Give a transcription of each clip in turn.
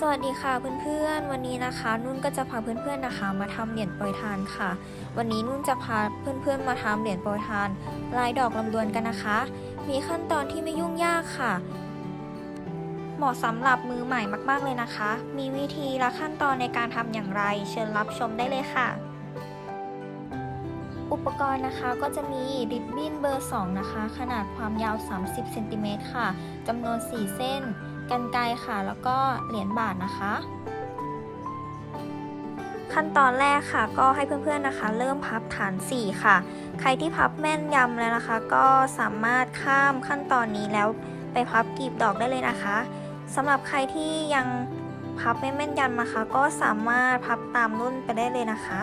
สวัสดีค่ะเพื่อนๆ วันนี้นะคะ นุ่นก็จะพาเพื่อนๆนะคะ มาทำเหรียญโปรยทานค่ะ วันนี้นุ่นจะพาเพื่อนๆมาทำเหรียญโปรยทาน ลายดอกลำดวนกันนะคะ มีขั้นตอนที่ไม่ยุ่งยากค่ะ เหมาะสำหรับมือใหม่มากๆเลยนะคะ มีวิธีและขั้นตอนในการทำอย่างไร เชิญรับชมได้เลยค่ะ อุปกรณ์นะคะก็จะมีริบบิ้นเบอร์ 2 นะคะ ขนาดความยาว 30เซนติเมตรค่ะจำนวน 4 เส้น กันไกรค่ะ แล้วก็เหรียญบาทนะคะ ขั้นตอนแรกค่ะ ก็ให้เพื่อนๆนะคะ เริ่มพับฐาน 4 ค่ะ ใครที่พับแม่นยำแล้วนะคะ ก็สามารถข้ามขั้นตอนนี้แล้วไปพับกลีบดอกได้เลยนะคะสำหรับใครที่ยังพับไม่แม่นยำนะคะ ก็สามารถพับตามรุ่นไปได้เลยนะคะ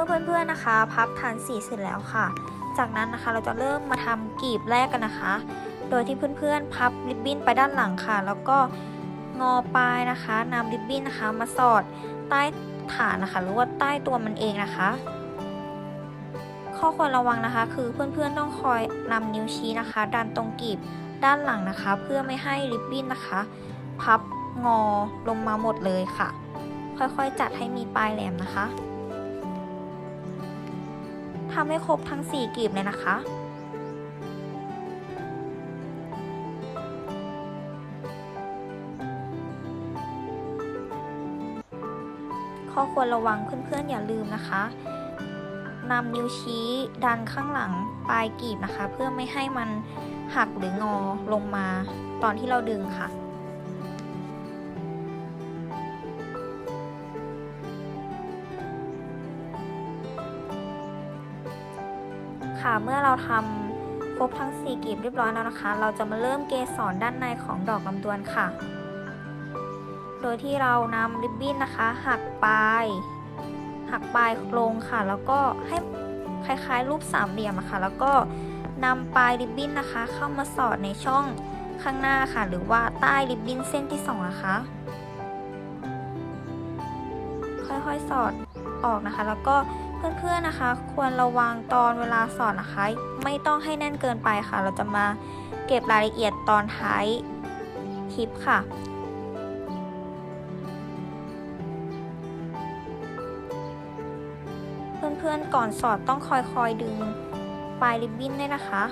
มื่อเพื่อนๆนะคะ พับฐานสีเสร็จแล้วค่ะ จากนั้นนะคะเราจะเริ่มมาทำกลีบแรกกันนะคะ โดยที่เพื่อนๆ พับริบบิ้นไปด้านหลังค่ะ แล้วก็งอปลายนะคะนำริบบิ้นนะคะ มาสอดใต้ฐานนะคะ หรือว่าใต้ตัวมันเองนะคะ ข้อควรระวังนะคะ คือเพื่อนๆต้องคอยนำนิ้วชี้นะคะ ดันตรงกลีบด้านหลังนะคะ เพื่อไม่ให้ริบบิ้นนะคะ พับงอลงมาหมดเลยค่ะ ค่อยๆจัดให้มีปลายแหลมนะคะ ทำให้ครบทั้ง 4กลีบเลยนะคะ ข้อควรระวังเพื่อนๆอย่าลืมนะคะนำนิ้วชี้ดันข้างหลังปลายกลีบนะคะ เพื่อไม่ให้มันหักหรืองอลงมาตอนที่เราดึงค่ะ ค่ะ เมื่อเราทำครบทั้ง 4กลีบเรียบร้อยแล้วนะคะ เราจะมาเริ่มเกสรด้านในของดอกลำดวนค่ะ โดยที่เรานำริบบิ้นนะคะ หักปลายหักปลายลงค่ะ แล้วก็ให้คล้ายๆ รูปสามเหลี่ยมอะค่ะ แล้วก็นำปลายริบบิ้นนะคะ เข้ามาสอดในช่องข้างหน้าค่ะ หรือว่าใต้ริบบิ้นเส้นที่สองนะคะ ค่อยๆสอดออกนะคะ แล้วก็ เพื่อนๆนะคะ ควรระวังตอนเวลาสอนนะคะ ไม่ต้องให้แน่นเกินไปค่ะ เราจะมาเก็บรายละเอียดตอนท้ายคลิปค่ะเพื่อนๆก่อนสอดต้องคอยๆดึงปลายริบบิ้นด้วยนะคะ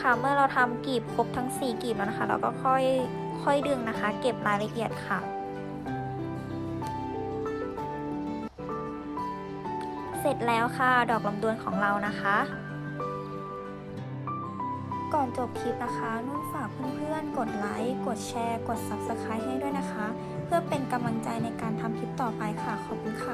คะ เมื่อเราทำกลีบครบทั้ง 4กลีบแล้วนะคะ เราก็ค่อยค่อยดึงนะคะ เก็บรายละเอียดค่ะ เสร็จแล้วค่ะดอกลำดวนของเรานะคะก่อนจบคลิปนะคะ นุ่นฝากเพื่อนๆ กดไลค์ กดแชร์ กด Subscribe ให้ด้วยนะคะ เพื่อเป็นกำลังใจในการทำคลิปต่อไปค่ะ ขอบคุณค่ะ